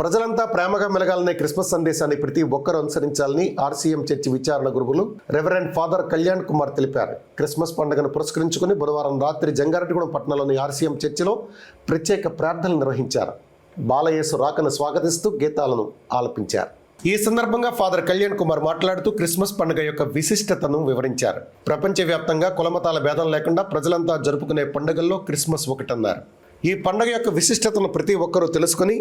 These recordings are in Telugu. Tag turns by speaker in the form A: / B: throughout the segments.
A: ప్రజలంతా ప్రేమగా మెలగాలనే క్రిస్మస్ సందేశాన్ని ప్రతి ఒక్కరూ అనుసరించాలని ఆర్సీఎం చర్చి విచారణ గురువులు రెవరెండ్ ఫాదర్ కళ్యాణ్ కుమార్ తెలిపారు. క్రిస్మస్ పండుగను పురస్కరించుకుని బుధవారం రాత్రి జంగారెడ్డిగూడెం పట్టణంలోని ఆర్సీఎం చర్చిలో ప్రత్యేక ప్రార్థనలు నిర్వహించారు. బాలయేసు రాకను స్వాగతిస్తూ గీతాలను ఆలపించారు. ఈ సందర్భంగా ఫాదర్ కళ్యాణ్ కుమార్ మాట్లాడుతూ క్రిస్మస్ పండుగ యొక్క విశిష్టతను వివరించారు. ప్రపంచవ్యాప్తంగా కులమతాల భేదం లేకుండా ప్రజలంతా జరుపుకునే పండుగల్లో క్రిస్మస్ ఒకటన్నారు. ఈ పండుగ యొక్క విశిష్టతను ప్రతి ఒక్కరూ తెలుసుకుని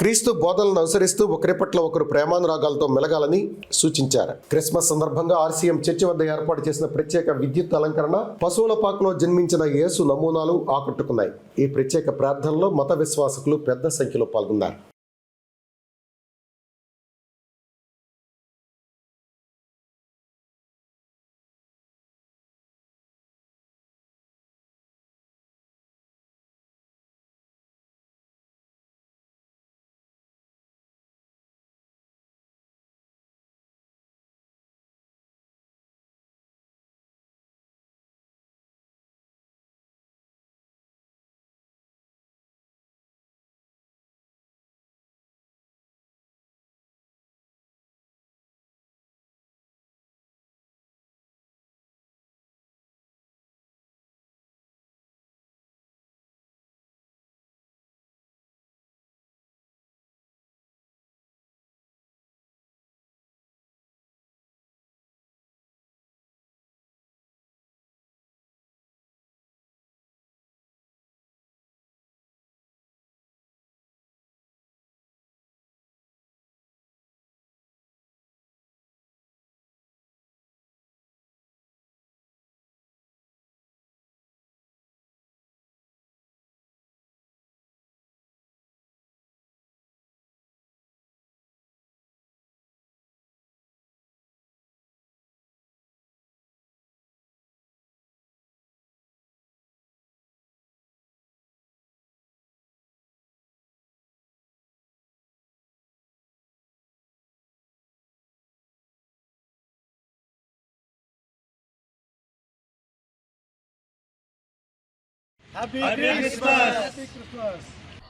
A: క్రీస్తు బోధనలను అనుసరిస్తూ ఒకరి పట్ల ఒకరు ప్రేమానురాగాలతో మెలగాలని సూచించారు. క్రిస్మస్ సందర్భంగా ఆర్సీఎం చర్చి వద్ద ఏర్పాటు చేసిన ప్రత్యేక విద్యుత్ అలంకరణ పశువుల పాకలో జన్మించిన యేసు నమూనాలు ఆకట్టుకున్నాయి. ఈ ప్రత్యేక ప్రార్థనలో మత విశ్వాసకులు పెద్ద సంఖ్యలో పాల్గొన్నారు.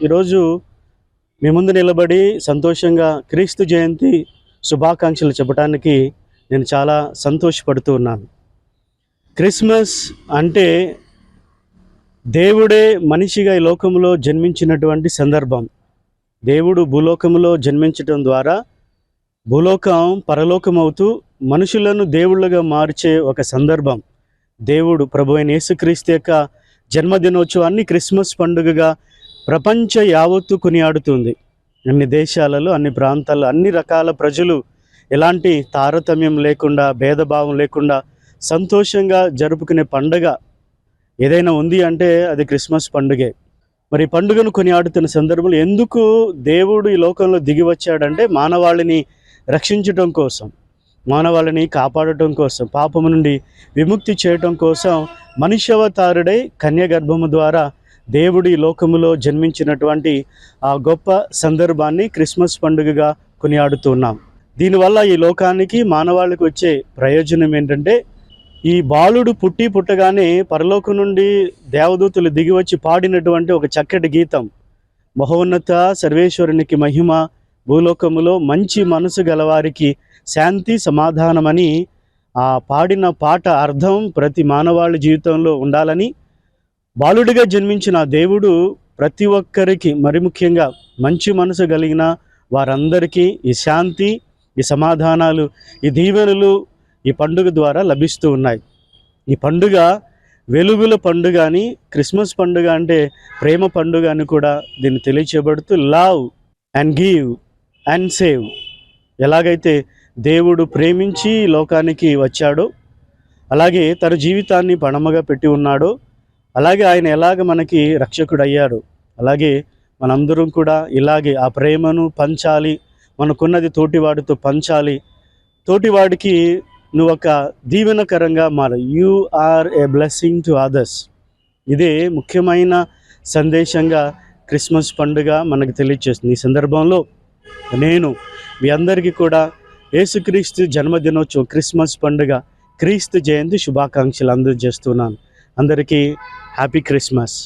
B: ఈరోజు మీ ముందు నిలబడి సంతోషంగా క్రీస్తు జయంతి శుభాకాంక్షలు చెప్పడానికి నేను చాలా సంతోషపడుతూ ఉన్నాను. క్రిస్మస్ అంటే దేవుడే మనిషిగా ఈ లోకంలో జన్మించినటువంటి సందర్భం. దేవుడు భూలోకంలో జన్మించటం ద్వారా భూలోకం పరలోకం అవుతూ మనుషులను దేవుళ్ళగా మార్చే ఒక సందర్భం. దేవుడు ప్రభు అయిన యేసుక్రీస్తు యొక్క జన్మదినోత్సవాన్ని క్రిస్మస్ పండుగగా ప్రపంచ యావత్తు కొనియాడుతుంది. అన్ని దేశాలలో అన్ని ప్రాంతాల్లో అన్ని రకాల ప్రజలు ఎలాంటి తారతమ్యం లేకుండా భేదభావం లేకుండా సంతోషంగా జరుపుకునే పండుగ ఏదైనా ఉంది అంటే అది క్రిస్మస్ పండుగే. మరి పండుగను కొనియాడుతున్న సందర్భంలో ఎందుకు దేవుడు ఈ లోకంలో దిగి వచ్చాడంటే మానవాళిని రక్షించడం కోసం. మానవాళిని కాపాడటం కోసం పాపము నుండి విముక్తి చేయటం కోసం మనుష్యవతారుడై కన్యగర్భము ద్వారా దేవుడి లోకములో జన్మించినటువంటి ఆ గొప్ప సందర్భాన్ని క్రిస్మస్ పండుగగా కొనియాడుతున్నాం. దీనివల్ల ఈ లోకానికి మానవాళికి వచ్చే ప్రయోజనం ఏంటంటే ఈ బాలుడు పుట్టి పుట్టగానే పరలోకం నుండి దేవదూతులు దిగి వచ్చి పాడినటువంటి ఒక చక్కటి గీతం మహోన్నత సర్వేశ్వరునికి మహిమ భూలోకములో మంచి మనసు గలవారికి శాంతి సమాధానమని ఆ పాడిన పాట అర్థం ప్రతి మానవాళి జీవితంలో ఉండాలని బాలుడిగా జన్మించిన దేవుడు ప్రతి ఒక్కరికి మరి ముఖ్యంగా మంచి మనసు కలిగిన వారందరికీ ఈ శాంతి ఈ సమాధానాలు ఈ దీవెనలు ఈ పండుగ ద్వారా లభిస్తూ ఉన్నాయి. ఈ పండుగ వెలుగుల పండుగ అని క్రిస్మస్ పండుగ అంటే ప్రేమ పండుగ అని కూడా దీన్ని తెలియచేయబడుతూ love and give and save ఎలాగైతే దేవుడు ప్రేమించి లోకానికి వచ్చాడో అలాగే తన జీవితాన్ని పణమగా పెట్టి ఉన్నాడో అలాగే ఆయన ఎలాగ మనకి రక్షకుడు అయ్యాడు అలాగే మనందరం కూడా ఇలాగే ఆ ప్రేమను పంచాలి మనకున్నది తోటివాడితో పంచాలి. తోటివాడికి నువ్వు ఒక దీవెనకరంగా మారు. You are a blessing to others ఇదే ముఖ్యమైన సందేశంగా క్రిస్మస్ పండుగ మనకు తెలియజేస్తుంది ఈ సందర్భంలో నేను మీ అందరికీ కూడా యేసుక్రీస్తు జన్మదినోత్సవం క్రిస్మస్ పండుగ క్రీస్తు జయంతి శుభాకాంక్షలు అందజేస్తున్నాను. అందరికీ హ్యాపీ క్రిస్మస్.